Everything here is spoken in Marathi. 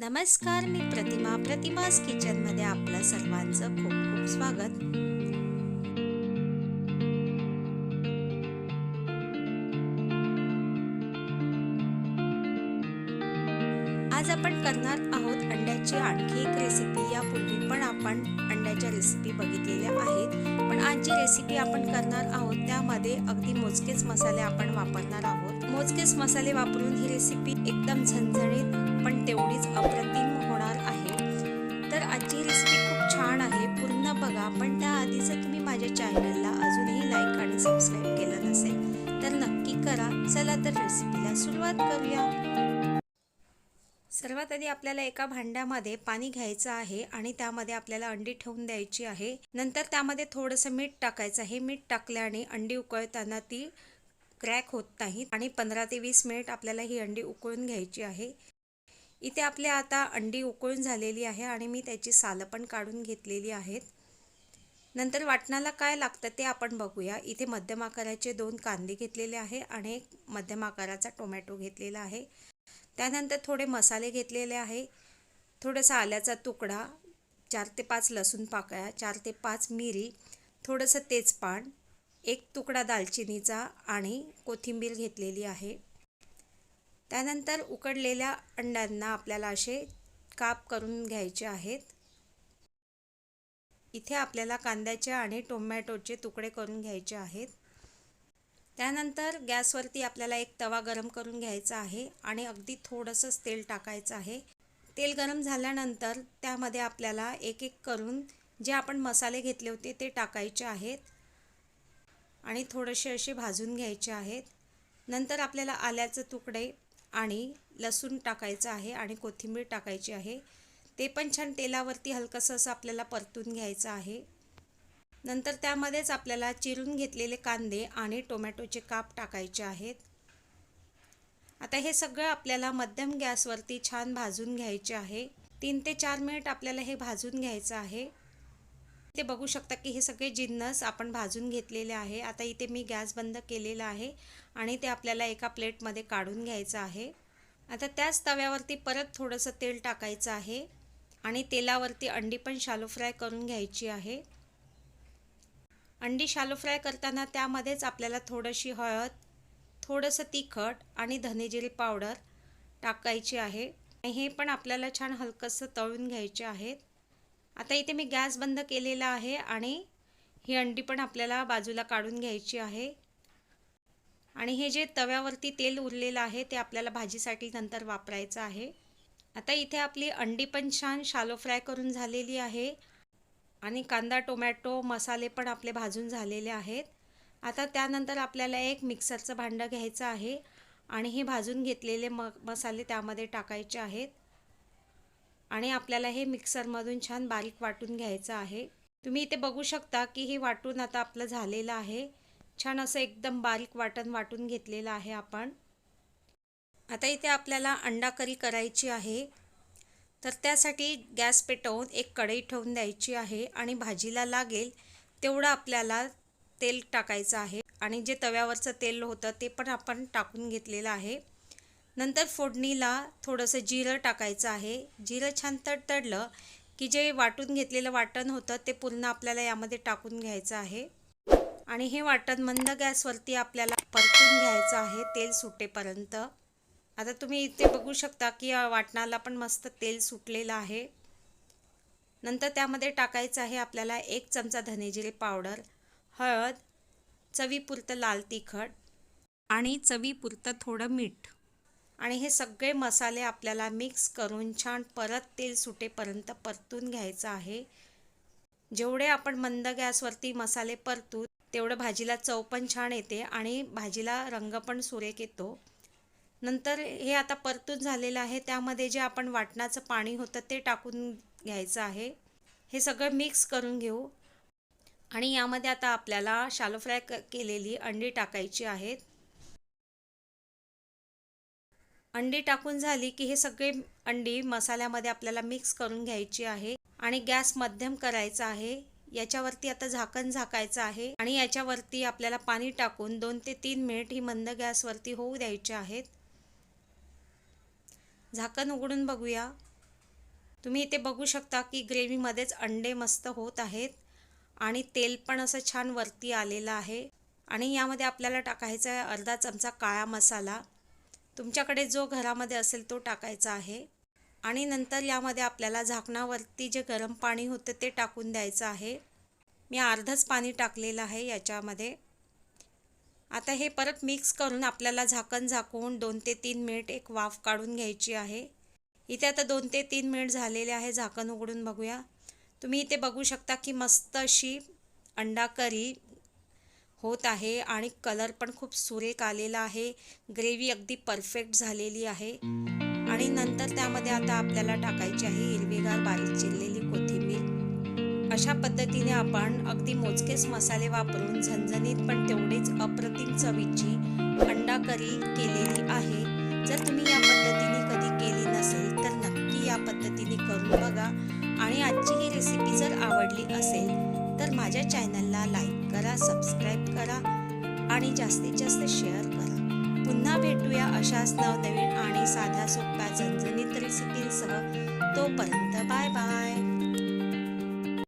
नमस्कार मी प्रतिमा प्रतिमास किचनमध्ये आपलं सर्वांचं खूप खूप स्वागत. आज आपण करणार आहोत अंड्याची आणखी एक रेसिपी यापूर्वी पण आपण अंड्याच्या रेसिपी बघितलेल्या आहेत. पण आज जी रेसिपी आपण करणार आहोत त्यामध्ये अगदी मोजकेच मसाले आपण वापरणार आहोत. मोजकेच मसाले वापरून ही रेसिपी एकदम झणझणीत पण तेवढीच अप्रतिम होणार आहे. तर आजची रेसिपी खूप छान आहे पूर्ण बघा. पण त्याआधी जर तुम्ही माझ्या चॅनलला अजूनही लाईक आणि सबस्क्राईब केलं नसेल तर नक्की करा. चला तर रेसिपीला सुरुवात करूया. सर्वात आधी आपल्याला एका भांड्यामध्ये पाणी घ्यायचं आहे आणि त्यामध्ये आपल्याला अंडी ठेवून द्यायची आहे. नंतर त्यामध्ये थोडंसं मीठ टाकायचं आहे. मीठ टाकल्याने अंडी उकळताना ती क्रॅक होत नाही आणि पंधरा ते वीस मिनिट आपल्याला ही अंडी उकळून घ्यायची आहे. इथे आपल्या आता अंडी उकळून झालेली आहे आणि मी त्याची सालं पण काढून घेतलेली आहेत. नंतर वाटणाला काय लागतं ते आपण बघूया. इथे मध्यम आकाराचे दोन कांदे घेतलेले आहे आणि एक मध्यम आकाराचा टोमॅटो घेतलेला आहे. त्यानंतर थोडे मसाले घेतलेले आहे. थोडंसं आल्याचा तुकडा चार ते पाच लसूण पाकळ्या चार ते पाच मिरी थोडंसं तेजपान एक तुकडा दालचिनीचा आणि कोथिंबीर घेतलेली आहे. त्यानंतर उकडलेल्या अंड्यांना आपल्याला असे काप करून घ्यायचे आहेत. इथे आपल्याला कांद्याचे आणि टोमॅटोचे तुकडे करून घ्यायचे आहेत. त्यानंतर गॅसवरती आपल्याला एक तवा गरम करून घ्यायचा आहे आणि अगदी थोडंसंच तेल टाकायचं आहे. तेल गरम झाल्यानंतर त्यामध्ये आपल्याला एक एक करून जे आपण मसाले घेतले होते ते टाकायचे आहेत आणि थोडेसे असे भाजून घ्यायचे आहेत. नंतर आपल्याला आल्याचे तुकडे आणि लसूण टाकायचं आहे आणि कोथिंबीर टाकायची आहे. ते पण छान तेलावरती हलकंसं असं आपल्याला परतून घ्यायचं आहे. नंतर त्यामध्येच आपल्याला चिरून घेतलेले कांदे आणि टोमॅटोचे काप टाकायचे आहेत. आता हे सगळं आपल्याला मध्यम गॅसवरती छान भाजून घ्यायचे आहे. तीन ते चार मिनिट आपल्याला हे भाजून घ्यायचं आहे. ते बघू शकता की हे सगळे जिन्नस आपण भाजून घेतलेले आहे. आता इथे मी गॅस बंद केलेला आहे आणि ते आपल्याला एका प्लेटमध्ये काढून घ्यायचं आहे. आता त्याच तव्यावरती परत थोडंसं तेल टाकायचं आहे आणि तेलावरती अंडी पण शालो फ्राय करून घ्यायची आहे. अंडी शालो फ्राय करताना त्यामध्येच आपल्याला थोडीशी हळद थोडंसं तिखट आणि धनेजिरी पावडर टाकायची आहे. हे पण आपल्याला छान हलकंसं तळून घ्यायचे आहेत. आता इथे मी गॅस बंद केलेला आहे आणि ही अंडी पण आपल्याला बाजूला काढून घ्यायची आहे. आणि हे जे तव्यावरती तेल उरलेलं आहे ते आपल्याला भाजीसाठी नंतर वापरायचं आहे. आता इथे आपली अंडी पण छान शालो फ्राय करून झालेली आहे. आणि कांदा टोमॅटो मसाले पण आपले भाजून झालेले आहेत. आता त्यानंतर आपल्याला एक मिक्सरचं भांडं घ्यायचं आहे आणि हे भाजून घेतलेले म मसाले त्यामध्ये टाकायचे आहेत. आणि आपल्याला हे मिक्सरमधून छान बारीक वाटून घ्यायचं आहे. तुम्ही इथे बघू शकता की हे वाटून आता आपलं झालेलं आहे. छान असं एकदम बारीक वाटण वाटून घेतलेलं आहे आपण. आता इथे आपल्याला अंडा करी करायची आहे. तर त्यासाठी गॅस पेटवून एक कढई ठेवून द्यायची आहे आणि भाजीला लागेल तेवढं आपल्याला तेल टाकायचं आहे. आणि जे तव्यावरचं तेल होतं ते पण आपण टाकून घेतलेलं आहे. नंतर फोडणीला थोडंसं जिरं टाकायचं आहे. जिरं छान तडतडलं की जे वाटून घेतलेलं वाटण होतं ते पूर्ण आपल्याला यामध्ये टाकून घ्यायचं आहे. आणि हे वाटण मंद गॅसवरती आपल्याला परतून घ्यायचं आहे तेल सुटेपर्यंत. आता तुम्ही इथे बघू शकता की वाटणाला पण मस्त तेल सुटलेलं आहे. नंतर त्यामध्ये टाकायचं आहे आपल्याला एक चमचा धनेजिरे पावडर हळद चवीपुरतं लाल तिखट आणि चवीपुरतं थोडं मीठ. आणि हे सगळे मसाले आपल्याला मिक्स करून छान परत तेल सुटेपर्यंत परतून घ्यायचं आहे. जेवढे आपण मंद गॅसवरती मसाले परतू तेवढं भाजीला चव पण छान येते आणि भाजीला रंग पण सुरेख येतो. नंतर हे आता परतून झालेलं आहे. त्यामध्ये जे आपण वाटणाचं पाणी होतं ते टाकून घ्यायचं आहे. हे सगळं मिक्स करून घेऊ. आणि यामध्ये आता आपल्याला शालो फ्राय केलेली अंडी टाकायची आहेत. अंडी टाकून झाली की हे सगळे अंडी मसाल्यामध्ये आपल्याला मिक्स करून घ्यायची आहे. आणि गॅस मध्यम करायचा आहे. याच्यावरती आता झाकण झाकायचं आहे. आणि याच्यावरती आपल्याला पाणी टाकून दोन ते तीन मिनिट ही मंद गॅसवरती होऊ द्यायचे आहेत. झाकण उघडून बघूया. तुम्ही इथे बघू शकता की ग्रेव्हीमध्येच अंडे मस्त होत आहेत आणि तेल पण असं छान वरती आलेलं आहे. आणि यामध्ये आपल्याला टाकायचा आहे अर्धा चमचा काळा मसाला. तुमच्याकडे जो घरामध्ये असेल तो टाकायचा आहे. आणि नंतर यामध्ये आपल्याला झाकणावरती जे गरम पाणी होतं ते टाकून द्यायचं आहे. मी अर्धच पाणी टाकलेलं आहे याच्यामध्ये. आता हे परत मिक्स करून आपल्याला झाकण झाकून दोन ते तीन मिनिट एक वाफ काढून घ्यायची आहे. इथे आता दोन ते तीन मिनिट झालेले आहे झाकण उघडून बघूया. तुम्ही इथे बघू शकता की मस्त अशी अंडा करी होत आहे आणि कलर पण खूप सुरेख आलेला आहे. ग्रेव्ही अगदी परफेक्ट झालेली आहे. आणि नंतर त्यामध्ये आता आपल्याला टाकायची आहे हिरवीगार बारीक चिरलेली कोथिंबीर. अशा पद्धतीने आपण अगदी मोजकेच मसाले वापरून झणझणीत पण तेवढेच अप्रतिम चवीची अंडा करी केलेली आहे. जर तुम्ही या पद्धतीने कधी केली नसेल तर नक्की या पद्धतीने करून बघा. आणि आजची ही रेसिपी जर आवडली असेल तर माझ्या चॅनलला लाईक करा सबस्क्राईब करा आणि जास्तीत जास्त शेअर करा. पुन्हा भेटूया अशाच नवनवीन आणि साध्या सोप्या झणझणीत रेसिपींसह तोपर्यंत बाय बाय